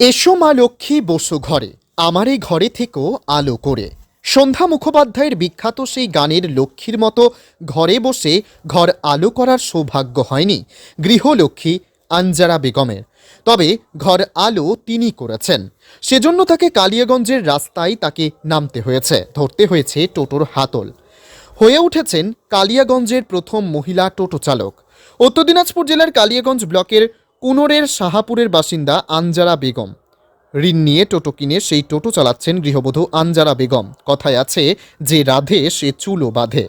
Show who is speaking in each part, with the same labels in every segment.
Speaker 1: এসো মা লক্ষ্মী, বসু ঘরে। আমার এই ঘরে থেকেও আলো করে। সন্ধ্যা মুখোপাধ্যায়ের বিখ্যাত সেই গানের লক্ষ্মীর মতো ঘরে বসে ঘর আলো করার সৌভাগ্য হয়নি গৃহলক্ষ্মী আঞ্জারা বেগমের। তবে ঘর আলো তিনি করেছেন। সেজন্য তাকে কালিয়াগঞ্জের রাস্তায় তাকে নামতে হয়েছে, ধরতে হয়েছে টোটোর হাতল। হয়ে উঠেছেন কালিয়াগঞ্জের প্রথম মহিলা টোটো চালক। উত্তর দিনাজপুর জেলার কালিয়াগঞ্জ ব্লকের কুনোরের শাহাপুরের বাসিন্দা আঞ্জারা বেগম। ঋণ নিয়ে টোটো কিনে সেই টোটো চালাচ্ছেন গৃহবধূ আঞ্জারা বেগম। কথায় আছে যে রাধে, সে চুলো বাঁধে।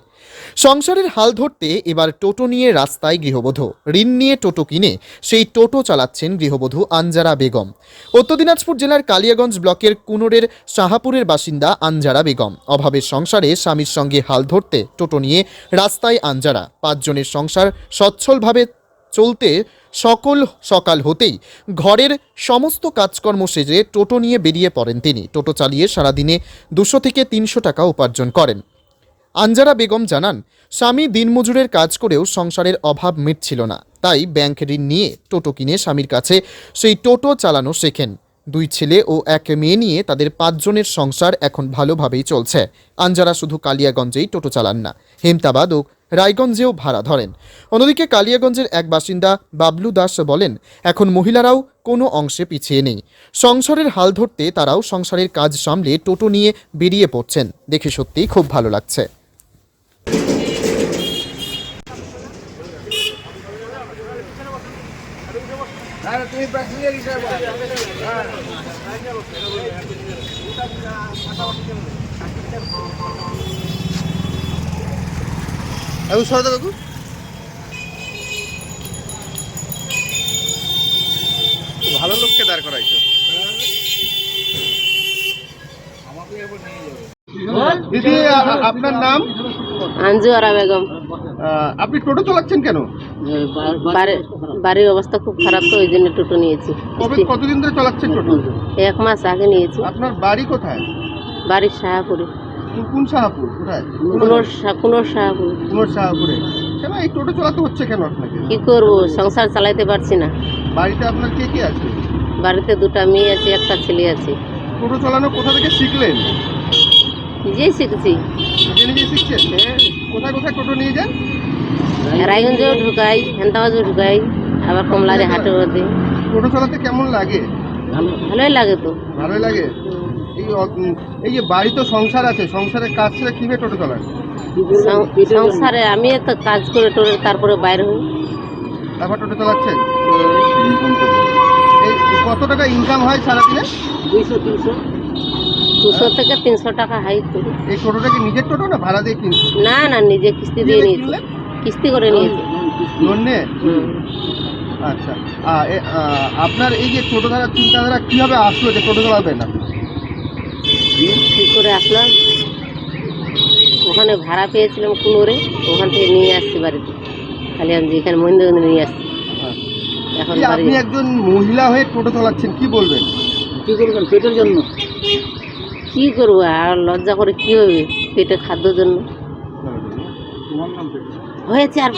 Speaker 1: সংসারের হাল ধরতে এবার টোটো নিয়ে রাস্তায় গৃহবধূ। ঋণ নিয়ে টোটো কিনে সেই টোটো চালাচ্ছেন গৃহবধূ আঞ্জারা বেগম। উত্তর দিনাজপুর জেলার কালিয়াগঞ্জ ব্লকের কুনোরের শাহাপুরের বাসিন্দা আঞ্জারা বেগম। অভাবের সংসারে স্বামীর সঙ্গে হাল ধরতে টোটো নিয়ে রাস্তায় আঞ্জারা পাঁচজনের সংসার সচ্ছলভাবে চলতে সকল সকাল হতেই ঘরের সমস্ত কাজকর্ম সেজে টোটো নিয়ে বেরিয়ে পড়েন তিনি। টোটো চালিয়ে সারাদিনে দুশো থেকে তিনশো টাকা উপার্জন করেন। আঞ্জারা বেগম জানান, স্বামী দিনমজুরের কাজ করেও সংসারের অভাব মিটছিল না। তাই ব্যাংক ঋণ নিয়ে টোটো কিনে স্বামীর কাছে সেই টোটো চালানো শেখেন। দুই ছেলে ও এক মেয়ে নিয়ে তাদের পাঁচজনের সংসার এখন ভালোভাবেই চলছে। আঞ্জারা শুধু কালিয়াগঞ্জেই টোটো চালান না, হেমতাবাদ ও রায়গঞ্জেও ভাড়া ধরেন। অন্যদিকে কালিয়াগঞ্জের এক বাসিন্দা বাবলু দাস বলেন, এখন মহিলারাও কোনো অংশে পিছিয়ে নেই। সংসারের হাল ধরতে তারাও সংসারের কাজ সামলে টোটো নিয়ে বেরিয়ে পড়ছেন। দেখে সত্যিই খুব ভালো লাগছে।
Speaker 2: তুমি প্যাসেঞ্জার হিসাবে
Speaker 3: এখন সরদা কাকু। ভালো লোককে দাঁড় করাইছো। দিদি আপনার নাম?
Speaker 4: আঞ্জু আরা বেগম।
Speaker 3: আহ, আপনি টোটো চালাচ্ছেন কেন?
Speaker 4: বাড়ির অবস্থা খুব খারাপ তো ওই জন্য টোটো নিয়েছি।
Speaker 3: কতদিন ধরে চালাচ্ছেন টোটো?
Speaker 4: এক মাস আগে নিয়েছি।
Speaker 3: আপনার বাড়ি কোথায়?
Speaker 4: বাড়ির শাহাপুরে।
Speaker 3: কোন- কোন শাহাপুর? কোথায়?
Speaker 4: কুনোর কুনোর শাহাপুরে।
Speaker 3: এই টোটো চালাতে হচ্ছে কেন আপনাকে?
Speaker 4: কি করব সংসার চালাইতে পারছি না।
Speaker 3: বাড়িতে আপনার কে কে আছে?
Speaker 4: বাড়িতে দুটো মেয়ে আছে একটা ছেলে আছে।
Speaker 3: টোটো চালানো কোথা থেকে শিখলেন?
Speaker 4: নিজেই শিখছি।
Speaker 3: নিজে নিজে শিখছেন? কোথায় কোথায় টোটো নিয়ে যান?
Speaker 4: রায়গঞ্জেও ঢুকাই হেন্তাবাজও ঢুকাই আবার কমলারে হাটেও দিই
Speaker 3: টোটো চালাতে কেমন লাগে?
Speaker 4: ভালোই লাগে তো।
Speaker 3: ভালোই লাগে? এই এই যে বাড়ি তো সংসার আছে সংসারের কাজ ছেড়ে কীভাবে টোটো চালান
Speaker 4: সংসারে আমি তো কাজ করে টোরে তারপরে বাইরে হই।
Speaker 3: তারপর টোটো চালাচ্ছেন? এই কত টাকা ইনকাম হয় সারা সারাদিনে?
Speaker 4: দুইশো তিনশো। দুশো থেকে তিনশো টাকা হাই করি
Speaker 3: এই টোটোটা কি নিজের টোটো না ভাড়া দিয়ে কিনছে
Speaker 4: না না নিজে কিস্তি দিয়ে নিয়েছি। কিস্তি করে নিয়েছি।
Speaker 3: লোন নিয়ে?
Speaker 4: হুম।
Speaker 3: আচ্ছা। এ, আপনার এই যে টোটো ধারা চিন্তাধারা কীভাবে আসলো যে টোটো চালাবেন না?
Speaker 4: কী করে আসলাম ওখানে ভাড়া পেয়েছিলাম কুনোরে ওখান থেকে নিয়ে আসছি বাড়িতে। খালি আমি যেখানে মহিন্দ্রগঞ্জ নিয়ে আসছি। এখন বাড়ি
Speaker 3: আপনি একজন মহিলা হয়ে টোটো চালাচ্ছেন কি বলবেন?
Speaker 4: কী করবেন? পেটের জন্য? কী করব? আর লজ্জা করে কী হবে? পেটে খাদ্যর জন্য। হয়েছে আর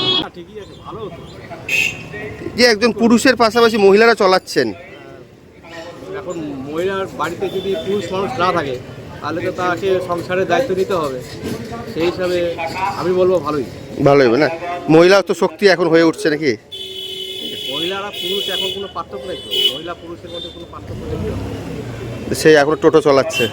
Speaker 3: যে একজন পুরুষের পাশাপাশি মহিলারা চলাচ্ছেন।
Speaker 5: এখন মহিলার বাড়িতে যদি পুরুষ মানুষ না থাকে তাহলে তো তাকে সংসারের দায়িত্ব নিতে হবে। সেই হিসাবে আমি বলব ভালোই।
Speaker 3: ভালো হবে না? মহিলা তো শক্তি এখন হয়ে উঠছে নাকি?
Speaker 5: মহিলারা পুরুষ এখন কোনো পার্থক্য নেই তো। মহিলা পুরুষের মধ্যে কোনো পার্থক্য নেই
Speaker 3: সেই এখন টোটো চালাচ্ছে।